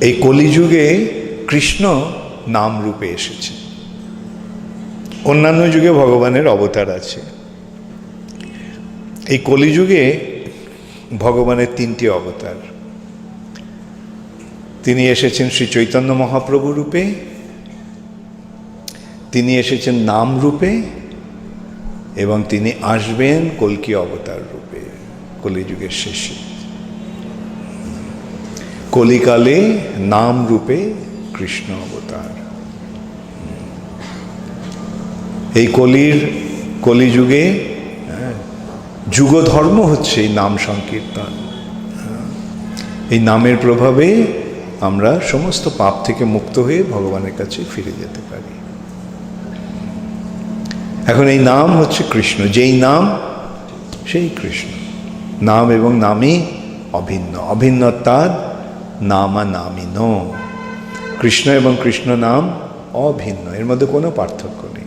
এই কলিযুগে কৃষ্ণ নাম রূপে এসেছে। অন্যান্য যুগে ভগবানের অবতার আছে। এই কলিযুগে ভগবানের তিনটি অবতার। তিনি এসেছেন শ্রী চৈতন্য মহাপ্রভু রূপে, তিনি এসেছেন নাম রূপে, এবং তিনি আসবেন কলকি অবতার রূপে, কলিযুগের শেষে। কলিকালে নাম রূপে কৃষ্ণ অবতার। এই কলির কলিযুগে হ্যাঁ, যুগধর্ম হচ্ছে এই নাম সংকীর্তন। হ্যাঁ, এই নামের প্রভাবে আমরা সমস্ত পাপ থেকে মুক্ত হয়ে ভগবানের কাছে ফিরে যেতে পারি। এখন এই নাম হচ্ছে কৃষ্ণ যেই নাম সেই কৃষ্ণ। নাম এবং নামই অভিন্ন। অভিন্নতার নামা নামিন। কৃষ্ণ এবং কৃষ্ণ নাম অভিন্ন, এর মধ্যে কোনো পার্থক্য নেই।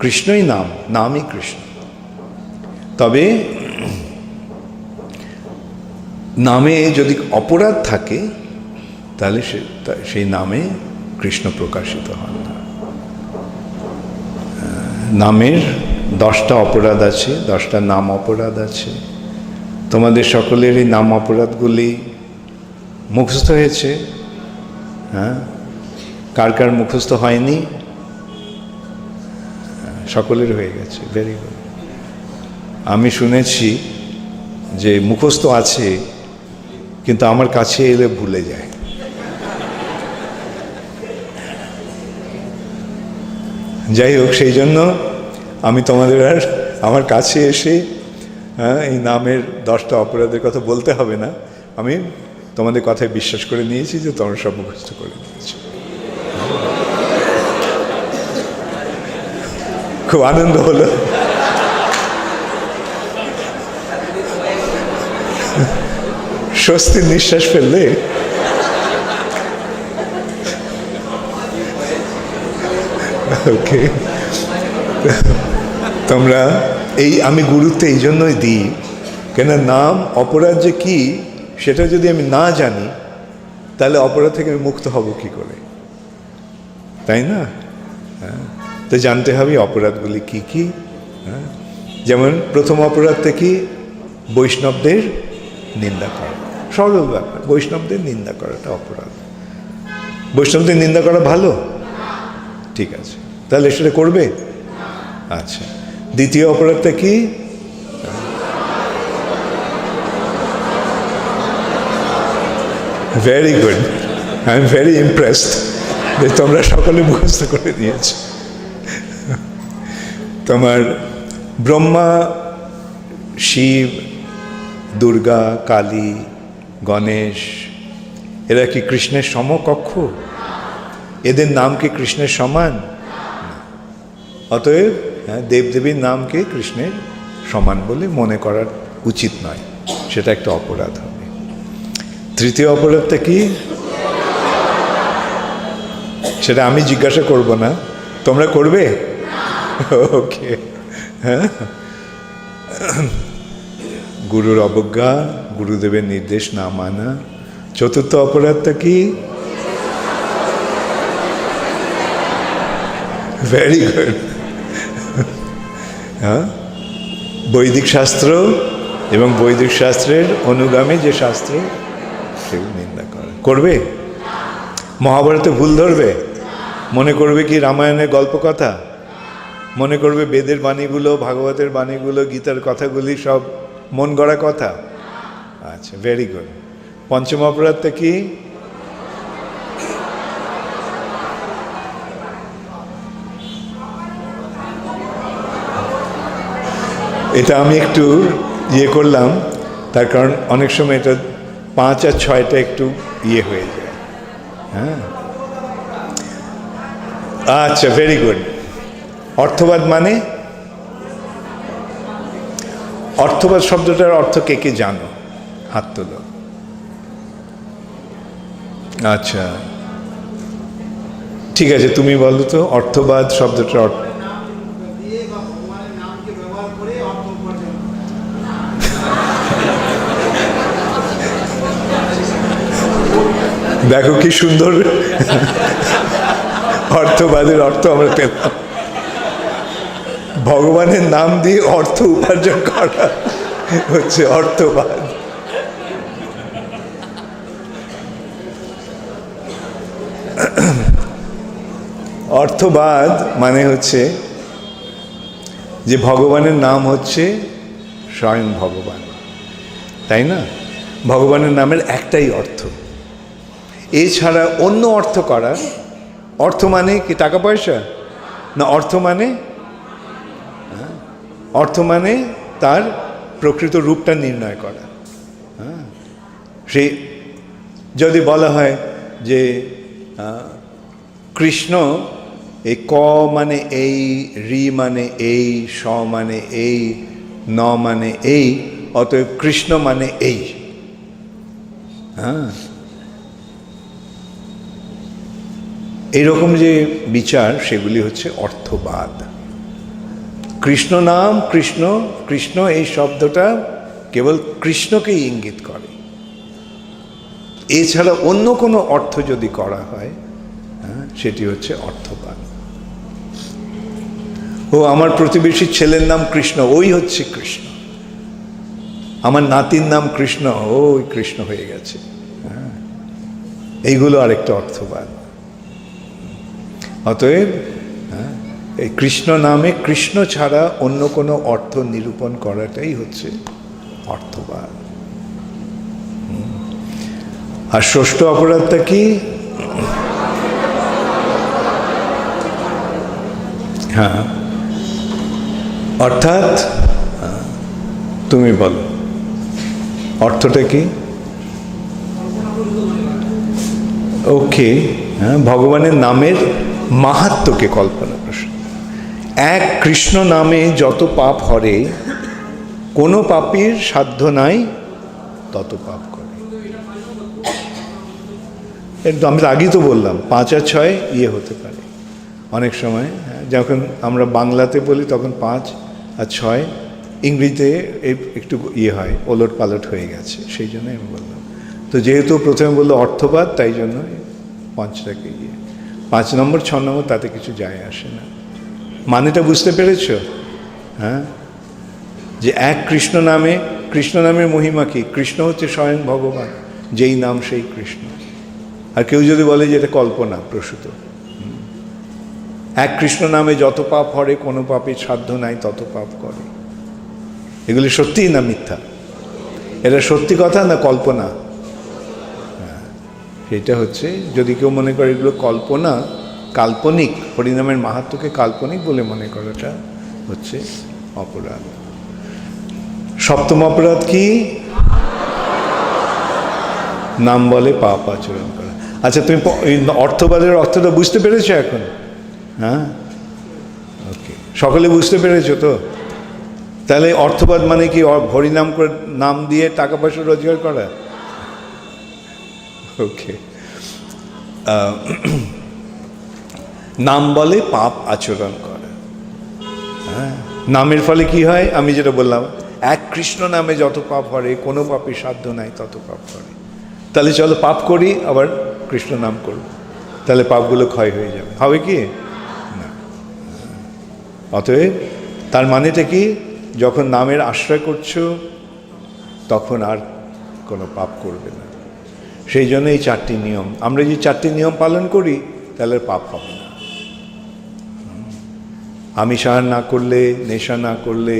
কৃষ্ণই নাম, নামই কৃষ্ণ। তবে নামে যদি অপরাধ থাকে, তাহলে সে, সেই নামে কৃষ্ণ প্রকাশিত হন না। নামের দশটা অপরাধ আছে, দশটা নাম অপরাধ আছে। তোমাদের সকলের এই নাম অপরাধগুলি মুখস্থ হয়েছে হ্যাঁ? কার কার মুখস্থ হয়নি হ্যাঁ, সকলের হয়ে গেছে ভেরি গুড আমি শুনেছি যে মুখস্থ আছে কিন্তু আমার কাছে এলে ভুলে যায়। যাই হোক সেই জন্য আমি তোমাদের আর আমার কাছে এসে হ্যাঁ, এই নামের দশটা অপরাধের কথা বলতে হবে না। আমি তোমাদের কথায় বিশ্বাস করে নিয়েছি যে তোমরা সব মুখস্থ করে নিয়েছো। খুব আনন্দ হলো। স্বস্তির নিঃশ্বাস ফেললে? ওকে তোমরা এই, আমি গুরুত্ব এই জন্যই দিই। কেন নাম অপরাধ যে কি সেটা যদি আমি না জানি, তাহলে অপরাধ থেকে আমি মুক্ত হব কি করে? তাই না? হ্যাঁ? তো জানতে হবে অপরাধগুলি কি কি হ্যাঁ? যেমন প্রথম অপরাধটা কি? বৈষ্ণবদের নিন্দা করা। সরল ব্যাপার, বৈষ্ণবদের নিন্দা করাটা অপরাধ। বৈষ্ণবদের নিন্দা করা ভালো? ঠিক আছে। তাহলে সেটা করবে? আচ্ছা। দ্বিতীয় অপরাধটা কি? Very good I am very impressed যে তোমরা সকলে মুখস্থ করে দিয়েছ। তোমার ব্রহ্মা শিব দুর্গা কালী গণেশ এরা কি কৃষ্ণের সমকক্ষ? এদের নাম কি কৃষ্ণের সমান? অতএব হ্যাঁ, দেবদেবীর নামকে কৃষ্ণের সমান বলে মনে করার উচিত নয়। সেটা একটা অপরাধ। তৃতীয় অপরাধটা কি? সেটা আমি জিজ্ঞাসা করব না। তোমরা করবে? ওকে। হ্যাঁ? গুরুর অবজ্ঞা, গুরুদেবের নির্দেশ না মানা। চতুর্থ অপরাধটা কি? ভেরি গুড হ্যাঁ? বৈদিক শাস্ত্র এবং বৈদিক শাস্ত্রের অনুগামী যে শাস্ত্র সেগুলো নিন্দা করে। করবে? মহাভারতে ভুল ধরবে? মনে করবে কি রামায়ণের গল্প কথা মনে করবে বেদের বাণীগুলো, ভাগবতের বাণীগুলো, গীতার কথাগুলি সব মন গড়া কথা? আচ্ছা ভেরি গুড পঞ্চম অপরাধটা কি? এটা আমি একটু ইয়ে করলাম, তার কারণ অনেক সময় এটা পাঁচ আর ছয়টা একটু ইয়ে হয়ে যায়। হ্যাঁ। আচ্ছা ভেরি গুড অর্থবাদ মানে? অর্থবাদ শব্দটার অর্থ কে কে জানো? হাত তোলো আচ্ছা। ঠিক আছে, তুমি বলো তো, অর্থবাদ শব্দটার অর্থ দিয়ে বা ভগবানের নামকে ব্যবহার করে অর্থ উপার্জন করা। দেখো কি সুন্দর। অর্থবাদের অর্থ আমরা পেলাম। ভগবানের নাম দিয়ে অর্থ উপার্জন করা হচ্ছে অর্থবাদ। অর্থবাদ মানে হচ্ছে যে ভগবানের নাম হচ্ছে স্বয়ং ভগবান। তাই না? ভগবানের নামের একটাই অর্থ। এছাড়া অন্য অর্থ করা অর্থ মানে কি টাকা পয়সা? না অর্থ মানে হ্যাঁ, অর্থ মানে তার প্রকৃত রূপটা নির্ণয় করা হ্যাঁ। সেই যদি বলা হয় যে কৃষ্ণ এই ক মানে এই রি মানে এই স মানে এই ন মানে এই অতএব কৃষ্ণ মানে এই হ্যাঁ। এইরকম যে বিচার সেগুলি হচ্ছে অর্থবাদ। কৃষ্ণ নাম কৃষ্ণ কৃষ্ণ এই শব্দটা কেবল কৃষ্ণকেই ইঙ্গিত করে। এছাড়া অন্য কোনো অর্থ যদি করা হয় হ্যাঁ, সেটি হচ্ছে অর্থবাদ। ও আমার প্রতিবেশীর ছেলের নাম কৃষ্ণ ওই হচ্ছে কৃষ্ণ। আমার নাতির নাম কৃষ্ণ ওই কৃষ্ণ হয়ে গেছে। হ্যাঁ। এইগুলো আরেকটা অর্থবাদ। অতএব হ্যাঁ, এই কৃষ্ণ নামে কৃষ্ণ ছাড়া অন্য কোনো অর্থ নিরূপণ করাটাই হচ্ছে অর্থবাদ। আর ষষ্ঠ অপরাধটা কি? হ্যাঁ। অর্থাৎ হ্যাঁ, তুমি বলো অর্থটা কি? ওকে হ্যাঁ ভগবানের নামের মাহাত্মকে কল্পনা প্রশ্ন এক কৃষ্ণ নামে যত পাপ হরে কোনো পাপীর সাধ্য নাই তত পাপ করে। একদম আমি আগেই তো বললাম পাঁচ আর ছয় ইয়ে হতে পারে। অনেক সময় হ্যাঁ, যখন আমরা বাংলাতে বলি তখন পাঁচ আর ছয় ইংরেজিতে একটু ইয়ে হয় ওলট পালট হয়ে গেছে সেই জন্য আমি বললাম। তো যেহেতু প্রথমে বলল অর্থবাদ তাই জন্য পাঁচটাকে ইয়ে। পাঁচ নম্বর, ছ নম্বর, তাতে কিছু যায় আসে না। মানেটা বুঝতে পেরেছ? হ্যাঁ? যে এক কৃষ্ণ নামে, কৃষ্ণ নামের মহিমা কি? কৃষ্ণ হচ্ছে স্বয়ং ভগবান, যেই নাম সেই কৃষ্ণ। আর কেউ যদি বলে যে এটা কল্পনা, প্রসূত। এক কৃষ্ণ নামে যত পাপ হরে কোনো পাপের সাধ্য নাই, তত পাপ করে। এগুলি সত্যিই না মিথ্যা? এটা সত্যি কথা না কল্পনা? সেটা হচ্ছে, যদি কেউ মনে করে এগুলো কল্পনা, কাল্পনিক, হরিনামের মাহাত্মকে কাল্পনিক বলে মনে করাটা হচ্ছে অপরাধ। সপ্তম অপরাধ কি? নাম বলে পাপ আচরণ করা। আচ্ছা তুমি অর্থবাদের অর্থটা বুঝতে পেরেছ এখন? হ্যাঁ? ওকে। সকলে বুঝতে পেরেছ তো? তাহলে অর্থবাদ মানে কি? হরিনাম করে নাম দিয়ে টাকা পয়সা রোজগার করা? ওকে নাম বলে পাপ আচরণ করা। হ্যাঁ? নামের ফলে কি হয়? আমি যেটা বললাম, এক কৃষ্ণ নামে যত পাপ হরে, কোনো পাপের সাধ্য নাই, তত পাপ করে তাহলে চলো পাপ করি, আবার কৃষ্ণ নাম করব। তাহলে পাপগুলো ক্ষয় হয়ে যাবে। হবে কি? না। অতএব তার মানেটা কি? যখন নামের আশ্রয় করছ, তখন আর কোনো পাপ করবে না। সেই জন্য এই চারটি নিয়ম আমরা যে চারটি নিয়ম পালন করি, তাহলে পাপ হবে না। আমিষাহার না করলে, নেশা না করলে,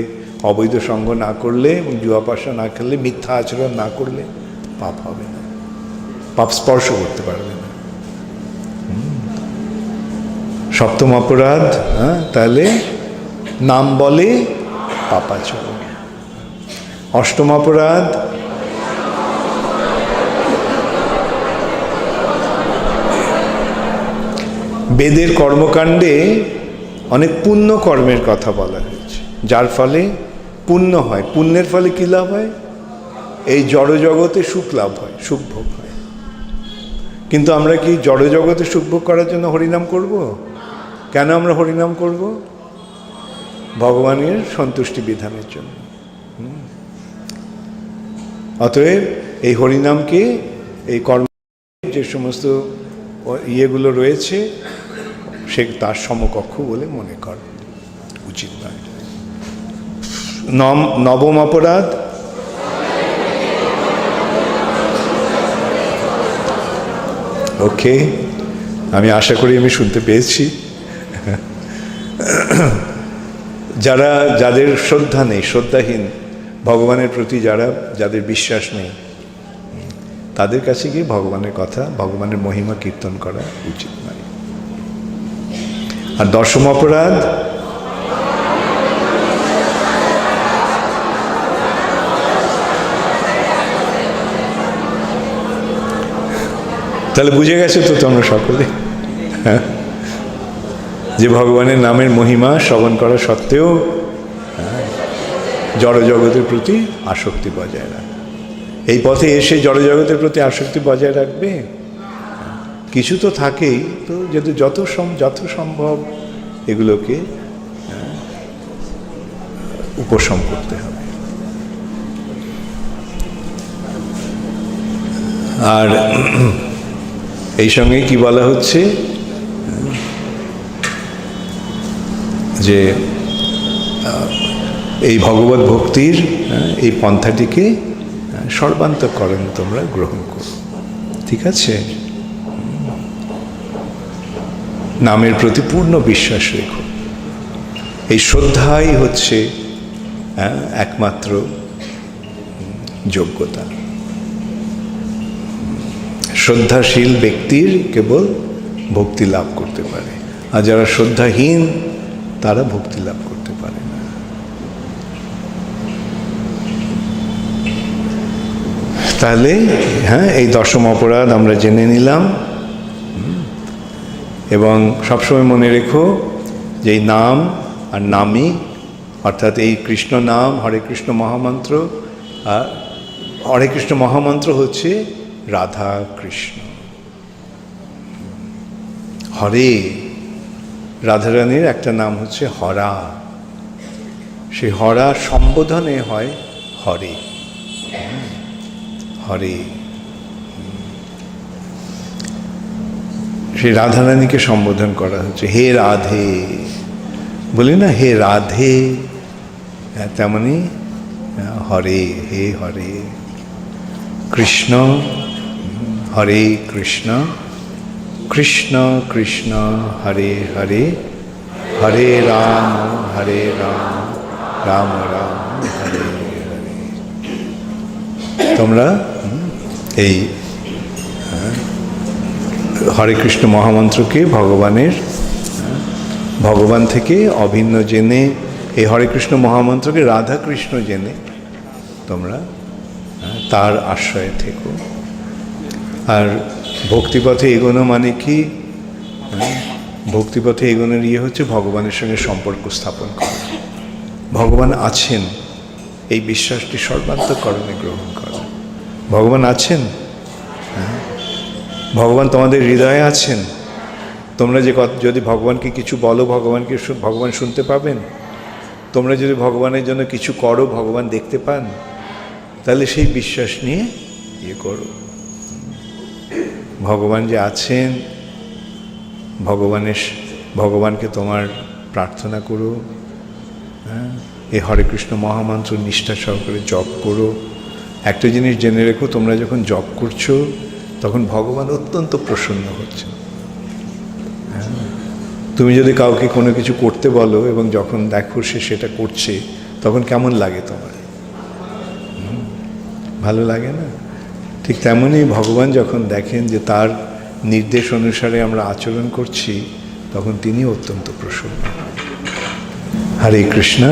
অবৈধ সঙ্গ না করলে এবং জুয়াপাশা না খেললে মিথ্যা আচরণ না করলে পাপ হবে না পাপ স্পর্শ করতে পারবে না। সপ্তম অপরাধ হ্যাঁ তাহলে নাম বলে পাপাচরণ অষ্টম অপরাধ বেদের কর্মকাণ্ডে অনেক পুণ্য কর্মের কথা বলা হয়েছে। যার ফলে পুণ্য হয়। পুণ্যের ফলে কী লাভ হয়? এই জড়জগতে সুখ লাভ হয় সুখভোগ হয়। কিন্তু আমরা কি জড়জগতে সুখভোগ করার জন্য হরিনাম করব? কেন আমরা হরিনাম করব? ভগবানের সন্তুষ্টি বিধানের জন্য। অতএব এই হরিনামকে, এই কর্ম যে সমস্ত ইয়েগুলো রয়েছে সে তার সমকক্ষ বলে মনে কর। উচিত নয়। নবম অপরাধ? ওকে, আমি আশা করি আমি শুনতে পেয়েছি। যারা, যাদের শ্রদ্ধা নেই, শ্রদ্ধাহীন, ভগবানের প্রতি যারা, যাদের বিশ্বাস নেই, তাদের কাছে গিয়ে ভগবানের কথা, ভগবানের মহিমা কীর্তন করা উচিত নয়। আর দশম অপরাধ? তাহলে বুঝে গেছো তো তোমরা সকলে হ্যাঁ? যে ভগবানের নামের মহিমা শ্রবণ করা সত্ত্বেও হ্যাঁ, জড়জগতের প্রতি আসক্তি বজায় রাখবে এই পথে এসে জড়জগতের প্রতি আসক্তি বজায় রাখবে? কিছু তো থাকেই, তো যদি যত যত সম্ভব এগুলোকে উপশম করতে হবে। আর এই সঙ্গে কি বলা হচ্ছে? যে এই ভগবত ভক্তির এই পন্থাটিকে সর্বান্তকরণ তোমরা গ্রহণ করো। ঠিক আছে? নামের প্রতি পূর্ণ বিশ্বাস রেখো। এই শ্রদ্ধাই হচ্ছে একমাত্র যোগ্যতা। শ্রদ্ধাশীল ব্যক্তির কেবল ভক্তি লাভ করতে পারে। আর যারা শ্রদ্ধাহীন, তারা ভক্তি লাভ করতে পারে না। তাহলে হ্যাঁ এই দশম অপরাধ আমরা জেনে নিলাম। এবং সবসময় মনে রেখো যে এই নাম আর নামই, অর্থাৎ এই কৃষ্ণ নাম, হরে কৃষ্ণ মহামন্ত্র হরে কৃষ্ণ মহামন্ত্র হচ্ছে রাধা কৃষ্ণ। হরে রাধারানীর একটা নাম হচ্ছে হরা। সেই হরা সম্বোধনে হয় হরে। হরে। সেই রাধারানীকে সম্বোধন করা হচ্ছে হে রাধে। বলি না হে রাধে। হ্যাঁ, তেমনি হরে হে হরে। কৃষ্ণ হরে কৃষ্ণ। কৃষ্ণ কৃষ্ণ হরে হরে। হরে রাম হরে রাম রাম রাম হরে হরে। তোমরা এই হরে কৃষ্ণ মহামন্ত্রকে ভগবানের ভগবান থেকে অভিন্ন জেনে এই হরে কৃষ্ণ মহামন্ত্রকে রাধা কৃষ্ণ জেনে তোমরা হ্যাঁ, তার আশ্রয়ে থেকো। আর ভক্তিপথে এগোনো মানে কি? হ্যাঁ, ভক্তিপথে এগোনোর ইয়ে হচ্ছে ভগবানের সঙ্গে সম্পর্ক স্থাপন করা। ভগবান আছেন এই বিশ্বাসটি সর্বান্তকরণে গ্রহণ করা। ভগবান আছেন ভগবান তোমাদের হৃদয়ে আছেন। তোমরা যে যদি ভগবানকে কিছু বলো, ভগবানকে ভগবান শুনতে পাবেন। তোমরা যদি ভগবানের জন্য কিছু করো, ভগবান দেখতে পান, তাহলে সেই বিশ্বাস নিয়ে ইয়ে করো। ভগবান যে আছেন, ভগবানের ভগবানকে তোমার প্রার্থনা করো হ্যাঁ? এই হরে কৃষ্ণ মহামন্ত্র নিষ্ঠা সহকারে জপ করো। একটা জিনিস জেনে রেখো, তোমরা যখন জপ করছ তখন ভগবান অত্যন্ত প্রসন্ন হচ্ছে হ্যাঁ। তুমি যদি কাউকে কোনো কিছু করতে বলো এবং যখন দেখো সে সেটা করছে, তখন কেমন লাগে তোমার? ভালো লাগে না? ঠিক তেমনই ভগবান যখন দেখেন যে তার নির্দেশ অনুসারে আমরা আচরণ করছি, তখন তিনি অত্যন্ত প্রসন্ন। হরে কৃষ্ণ।